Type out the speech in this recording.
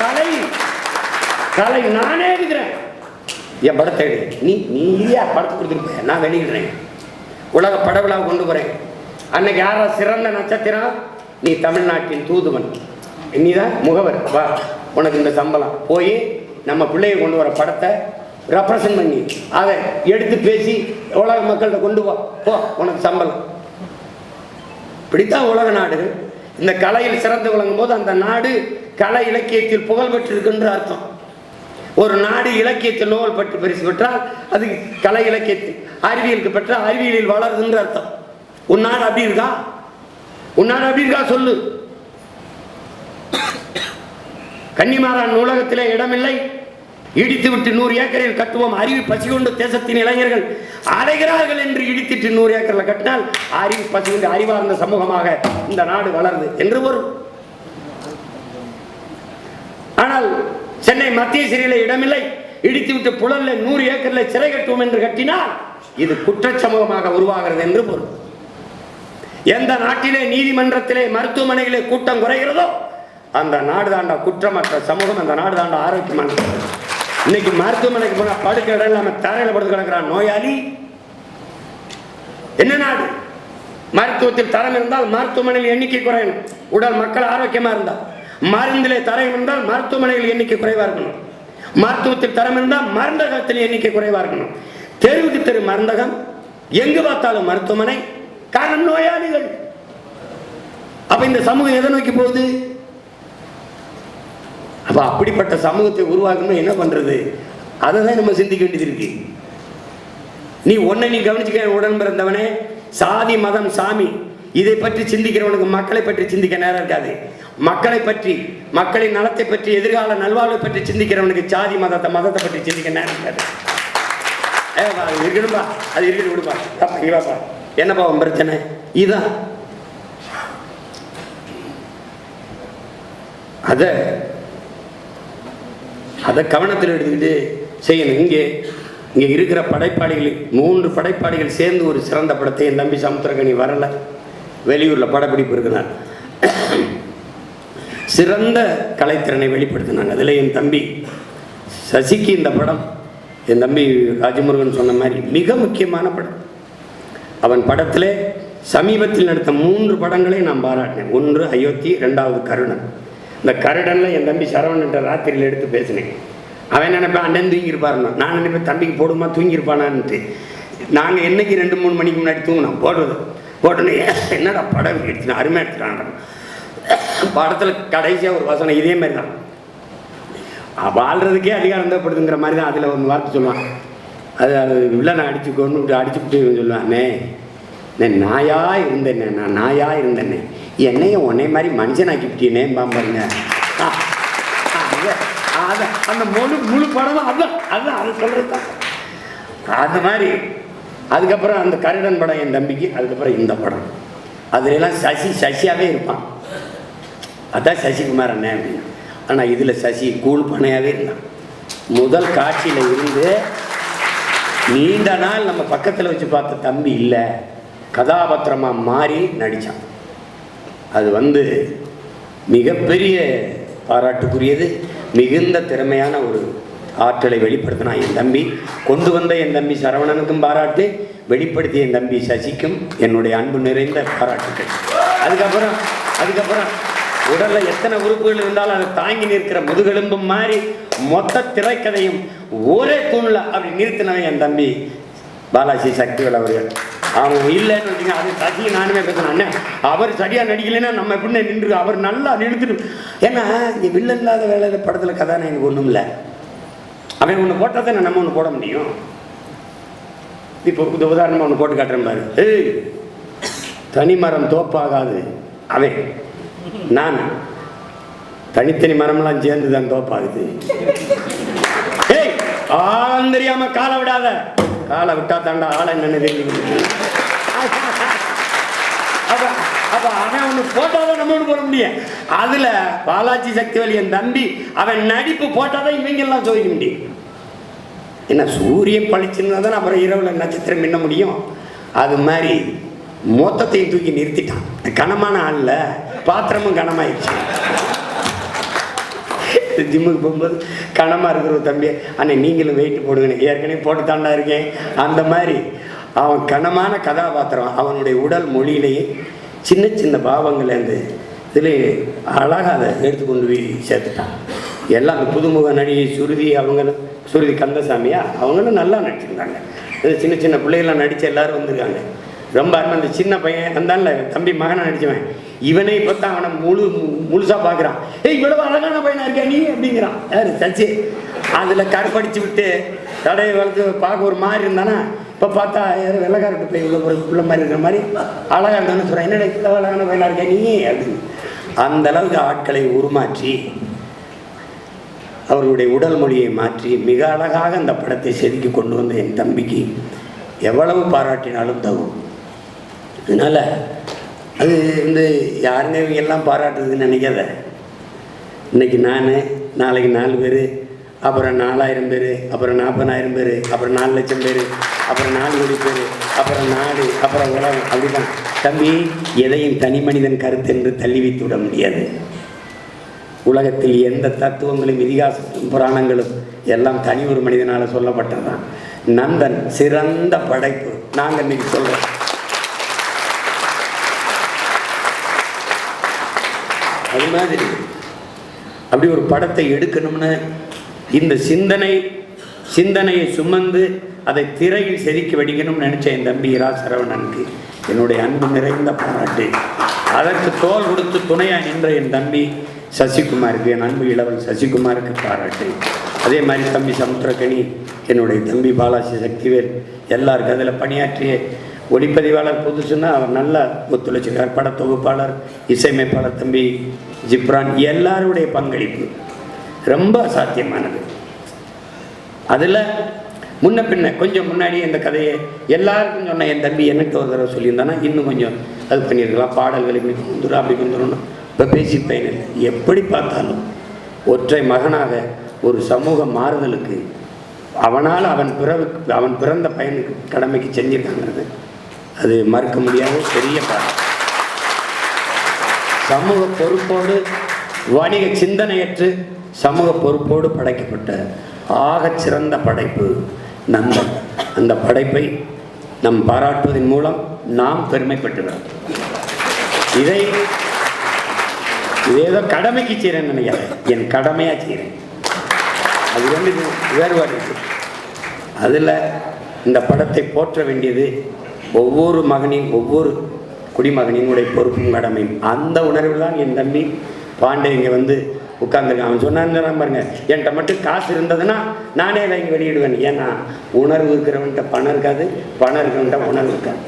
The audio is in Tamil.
கலை. கலை நானே எடுக்கிறேன். என் படத்தை எடு நீ நீ படத்தை கொடுத்துருப்ப நான் வெளியிடுறேன். உலக படவிழாவை கொண்டு போறேன். அன்னைக்கு யாரா சிறந்த நட்சத்திரம்? நீ தமிழ்நாட்டின் தூதுவன். நீதான் முகவர். வா உனக்கு இந்த சம்பளம். போய் நம்ம பிள்ளைய கொண்டு வர படத்தை ரெப்ரசன்ட் பண்ணி அதை எடுத்து பேசி உலக மக்கள்கிட்ட கொண்டு வா. போ உனக்கு சம்பளம். இப்படித்தான் உலக நாடுகள் இந்த கலையில் சிறந்து விளங்கும் போது அந்த நாடு கலை இலக்கியத்தில் புகழ் பெற்றிருக்குன்ற அர்த்தம். ஒரு நாடு இலக்கியத்தில் நோவல் பட்டு பரிசு பெற்றால் அது கலை இலக்கியத்தில் அறிவியலுக்கு பெற்றால் அறிவியலில் வளருதுன்ற அர்த்தம். உன் நாடு அப்படி இருக்கா? உன் நாடு அப்படி இருக்கா சொல்லு. கன்னிமாரான் நூலகத்திலே இடமில்லை. இடித்து விட்டு நூறு ஏக்கரில் கட்டுவோம். அறிவு பசி கொண்டு தேசத்தின் இளைஞர்கள் அடைகிறார்கள் என்று இடித்துட்டு நூறு ஏக்கரில் கட்டினால் அறிவு பசி கொண்டு அறிவார்ந்த சமூகமாக இந்த நாடு வளருது என்று வரும் ஆனால் சென்னை மத்திய சிறையில் இடமில்லை. இடித்து விட்டு புலல்ல நூறு ஏக்கர்ல சிறை கட்டுவோம் என்று கட்டினால் இது குற்ற சமூகமாக உருவாகிறது என்று பொருள். எந்த நாட்டிலே நீதிமன்றத்திலே மருத்துவமனைகளே கூட்டம் குறைகிறதோ அந்த நாடு தாண்டா குற்றமற்ற சமூகம் அந்த நாடு தாண்டா ஆரோக்கியமானது இன்னைக்கு மருத்துவமனைக்கு போனா படுக்க இடம் இல்லாம தரையில படுத்து கிடக்கிறான். நோயாளி. என்ன நாடு? மருத்துவத்தில் தரம் இருந்தால் மருத்துவமனையில் எண்ணிக்கை குறையணும். உடல் மக்கள் ஆரோக்கியமா இருந்தால். மருந்திலே தரம் இருந்தால் மருத்துவமனையில் எண்ணிக்கை குறைவா இருக்கணும். மருத்துவத்தில் தரம் இருந்தால் மருந்தகத்தில் எண்ணிக்கை குறைவா இருக்கணும். தெருவுக்கு தெரு மருந்தகம். எங்கு பார்த்தாலும் மருத்துவமனை. காரணம் நோயாளிகள். அப்ப இந்த சமூகம் எதை நோக்கி போகுது? அப்போ அப்படிப்பட்ட சமூகத்தை உருவாக்கணும் என்ன பண்றது? அதை தான் நம்ம சிந்திக்க வேண்டியது இருக்கு. நீ ஒன்னை நீ கவனிச்சுக்க உடன் பிறந்தவனே சாதி மதம் சாமி. இதை பற்றி சிந்திக்கிறவனுக்கு மக்களை பற்றி சிந்திக்க நேரம் இருக்காது. மக்களை பற்றி மக்களின் நலத்தை பற்றி எதிர்கால நல்வாழ்வை பற்றி சிந்திக்கிறவனுக்கு சாதி மதத்தை மதத்தை பற்றி சிந்திக்க நேரம் இருக்காது. அது இருக்கணும்பா. அது இருக்கணும் விடுப்பா. தப்பா என்னப்பா உன் பிரச்சனை? இதான் அத அதை கவனத்தில் எடுத்துக்கிட்டு செய்யணும். இங்கே இங்கே இருக்கிற படைப்பாளிகள் மூன்று படைப்பாளிகள் சேர்ந்து ஒரு சிறந்த படத்தை என் தம்பி சமுத்திரகனி வரலை. வெளியூரில் படப்பிடிப்பு இருக்கிறார் சிறந்த கலைத்திறனை வெளிப்படுத்தினாங்க. அதில் என் தம்பி சசிக்கு இந்த படம் என் தம்பி ராஜமுருகன் சொன்ன மாதிரி மிக முக்கியமான படம். அவன் படத்திலே சமீபத்தில் நடித்த மூன்று படங்களை நான் பாராட்டினேன். ஒன்று அயோத்தி ரெண்டாவது கருணன். இந்த கருடனில் என் தம்பி சரவணன்ட்ட ராத்திரியில் எடுத்து பேசினேன். அவன் நினைப்பேன் அண்ணன் தூங்கியிருப்பாருன்னு நான் நினைப்பேன் தம்பிக்கு போடுமா தூங்கியிருப்பானான்ட்டு. நாங்கள் என்னைக்கு ரெண்டு மூணு மணிக்கு முன்னாடி தூங்கினோம் போடுறது. போட்டோன்னே என்னடா படம் எடுத்துனா அருமையாக எடுத்துட்டான் படத்தில் கடைசியாக ஒரு வசனம் இதே மாதிரி தான் வாழ்றதுக்கே அதிகாரம் தேவைப்படுதுங்கிற மாதிரி தான் அதில் ஒரு வார்த்தை சொல்லுவான். அது அது நான் அடிச்சு கொண்டு விட்டு அடிச்சு விட்டு இவன் சொல்லுவான் அண்ணே நான் நாயாக இருந்தேன்னே நான் நாயாக இருந்தேன்னே என்னையும் உன்னை மாதிரி மனுஷனாக்கி பாருங்க. பாம்பருங்க அது அந்த முழு முழு படம் அதான் அதுதான் அது சொல்கிறது தான் அந்த மாதிரி அதுக்கப்புறம் அந்த கருடன் படம் என் தம்பிக்கு அதுக்கப்புறம் இந்த படம். அதுல எல்லாம் சசி சசியாகவே இருப்பான். அதான் சசிகுமார் அண்ணன் அப்படின்னு. ஆனால் இதில் சசி கூழ் பனையாகவே இருந்தான் முதல் காட்சியில் இருந்து நீண்ட நாள் நம்ம பக்கத்தில் வச்சு பார்த்த தம்பி இல்லை. கதாபாத்திரமாக மாறி நடித்தான் அது வந்து மிகப்பெரிய பாராட்டுக்குரியது மிகுந்த திறமையான ஒரு ஆற்றலை வெளிப்படுத்தினான் என் தம்பி. கொண்டு வந்த என் தம்பி சரவணனுக்கும் பாராட்டு வெளிப்படுத்திய என் தம்பி சசிக்கும் என்னுடைய அன்பு நிறைந்த பாராட்டுக்கள். அதுக்கப்புறம் அதுக்கப்புறம் உடலில் எத்தனை உறுப்புகள் இருந்தாலும் அதை தாங்கி நிற்கிற முதுகெலும்பும் மாதிரி மொத்த திரைக்கதையும் ஒரே தூணில் அப்படி நிறுத்தினவன் என் தம்பி பாலாஜி சக்திவேல் அவர்கள். அவங்க இல்லைன்னு வச்சுங்க அது சசி நானுமே பேசுனேன் அவர் சரியாக நடிக்கலைன்னா நம்ம எப்படி நின்று அவர் நல்லா நிறுத்திட்டு ஏன்னா இங்கே வில்லன் இல்லாத வேலை படத்தில் படத்துல எனக்கு ஒன்றும் இல்லை அவன் ஒன்று போட்டால் தானே நம்ம ஒன்று போட முடியும்? இப்போ இந்த உதாரணமாக ஒன்று போட்டு காட்டுறேன் பாரு. ஏய் தனிமரம் தோப்பாகாது. அவன் நான் தனித்தனி மரம்லாம் சேர்ந்து தான் தோப்பாகுது. ஏய் ஆள் காலை விடாத. காலை விட்டா தாண்டா ஆளை என்னன்னு தெரிஞ்சுக்கிட்டு அப்போ அப்ப அவன் போட்டால் தான் நம்ம ஒண்ணு போட முடியும். அதில் பாலாஜி சக்திவேல் என் தம்பி அவன் நடிப்பு போட்டால் தான் இவங்கெல்லாம் சோதிக்க முடியும். என்ன சூரியன் பளிச்சுன்னா தான் அப்புறம் இரவுல நட்சத்திரம் மின்ன முடியும்? அது மாதிரி மொத்தத்தையும் தூக்கி நிறுத்திட்டான். கனமான ஆளில் பாத்திரமும் கனமாயிடுச்சு. ஜிம்முக்கு போகும்போது கனமாக இருக்கிற தம்பி அண்ணே நீங்களும் வெயிட் போடுங்கண்ணே. ஏற்கனவே போட்டு தாண்டா இருக்கேன். அந்த மாதிரி அவன் கனமான கதாபாத்திரம் அவனுடைய உடல் மொழியிலேயே சின்ன சின்ன பாவங்கள்லேருந்து இதில் அழகாக அதை எடுத்துக்கொண்டு போய் சேர்த்துட்டான். எல்லாம் அந்த புதுமுக நடிகை சுருதி அவங்களும் சுருதி கந்தசாமியா? அவங்களும் நல்லா நடிச்சிருந்தாங்க. சின்ன சின்ன பிள்ளைகள்லாம் நடித்து எல்லாரும் வந்திருக்காங்க. ரொம்ப அருமை. அந்த சின்ன பையன் அந்தான்ல தம்பி மகனை நடிச்சவன். இவனே இப்போ தான் அவனை முழு முழுசாக பார்க்குறான். ஏய் இவ்வளவு அழகான பையனாக இருக்கா நீ? அப்படிங்கிறான். யாரு? சச்சி. அதில் கருப்படிச்சு விட்டு தடையை வளர்த்து பார்க்க ஒரு மாதிரி இருந்தானா? இப்போ பார்த்தா யார்? வெள்ளக்காரட்டு பிள்ளை உள்ள ஒரு மாதிரி இருக்கிற மாதிரி. அழகாக இருந்தானு சொல்கிறேன் என்னடா இவ்வளோ அழகான பையனாக இருக்கா நீ? அப்படின்னு. அந்த அளவுக்கு ஆட்களை உருமாற்றி அவர்களுடைய உடல் மொழியை மாற்றி மிக அழகாக அந்த படத்தை செதுக்கி கொண்டு வந்த என் தம்பிக்கு எவ்வளவு பாராட்டினாலும் தகும். அதனால் அது வந்து யாருங்க இவங்க எல்லாம் பாராட்டுறதுன்னு நினைக்காத. இன்னைக்கு நான் நாளைக்கு நாலு பேர் அப்புறம் நாலாயிரம் பேர் அப்புறம் நாற்பதாயிரம் பேர் அப்புறம் நாலு லட்சம் பேர் அப்புறம் நாலு கோடி பேர் அப்புறம் நாடு அப்புறம் உலகம் அப்படிதான். தம்பி எதையும் தனி மனிதன் கருத்து என்று தள்ளி வைத்து விட முடியாது. உலகத்தில் எந்த தத்துவங்களும் இதிகாசங்களும் புராணங்களும் எல்லாம் தனி ஒரு மனிதனால் சொல்லப்பட்டதுதான். நந்தன் சிறந்த படைப்பு. நாங்கள் இன்னைக்கு சொல்கிறோம் அது மாதிரி. அப்படி ஒரு படத்தை எடுக்கணும்னு இந்த சிந்தனை சிந்தனையை சுமந்து அதை திரையில் செதுக்கி வடிக்கணும்னு நினச்ச என் தம்பி இரா சரவணனுக்கு என்னுடைய அன்பு நிறைந்த பாராட்டு. அதற்கு தோல் கொடுத்து துணையாக நின்ற என் தம்பி சசிகுமாருக்கு என் அன்பு இளவல் சசிகுமாருக்கு பாராட்டு. அதே மாதிரி தம்பி சமுத்திரக்கணி என்னுடைய தம்பி பாலாசி சக்திவேல் எல்லாருக்கும் அதில் பணியாற்றிய ஒளிப்பதிவாளர் புதுசுன்னா அவர் நல்லா ஒத்துழைச்சிருக்கார் படத்தொகுப்பாளர் இசையமைப்பாளர் தம்பி ஜிப்ரான் எல்லாருடைய பங்களிப்பு ரொம்ப சாத்தியமானது. அதில் முன்ன பின்ன கொஞ்சம் முன்னாடி இந்த கதையை எல்லாருக்கும் சொன்ன என் தம்பி எனக்கு ஒரு தடவை சொல்லியிருந்தானா இன்னும் கொஞ்சம் அது பண்ணியிருக்கலாம். பாடல்கள் இப்படி கொண்டுரும் அப்படி கொண்டுரும் இப்போ பேசி பயனில் எப்படி பார்த்தாலும் ஒற்றை மகனாக ஒரு சமூக மாறுதலுக்கு அவனால் அவன் பிறவுக்கு அவன் பிறந்த பையனுக்கு கடமைக்கு செஞ்சிருக்காங்கிறது அது மறுக்க முடியாத பெரிய பாடம். சமூக பொறுப்போடு வணிக சிந்தனையற்று சமூக பொறுப்போடு படைக்கப்பட்ட ஆகச்சிறந்த படைப்பு நம்ம அந்த படைப்பை நம் பாராட்டுவதன் மூலம் நாம் பெருமைப்பட்டுகிறோம். இதை இது ஏதோ கடமைக்கு செய்கிறேன்னு நினைக்கிறேன். என் கடமையாக செய்கிறேன் அது வந்து வேறுபாடு இருக்கு. அதில் இந்த படத்தை போற்ற வேண்டியது ஒவ்வொரு மகனின் ஒவ்வொரு குடிமகனினுடைய பொறுப்பும் கடமையும். அந்த உணர்வில் தான் என் தம்பி பாண்டே இங்கே வந்து உட்கார்ந்துருக்கான். அவன் சொன்னான்னு பாருங்க என்கிட்ட மட்டும் காசு இருந்ததுன்னா நானே வாங்கி வெளியிடுவேன். ஏன்னா உணர்வு இருக்கிறவன்கிட்ட பணம் இருக்காது பணம் இருக்கிறவன்கிட்ட உணர்வு இருக்காது.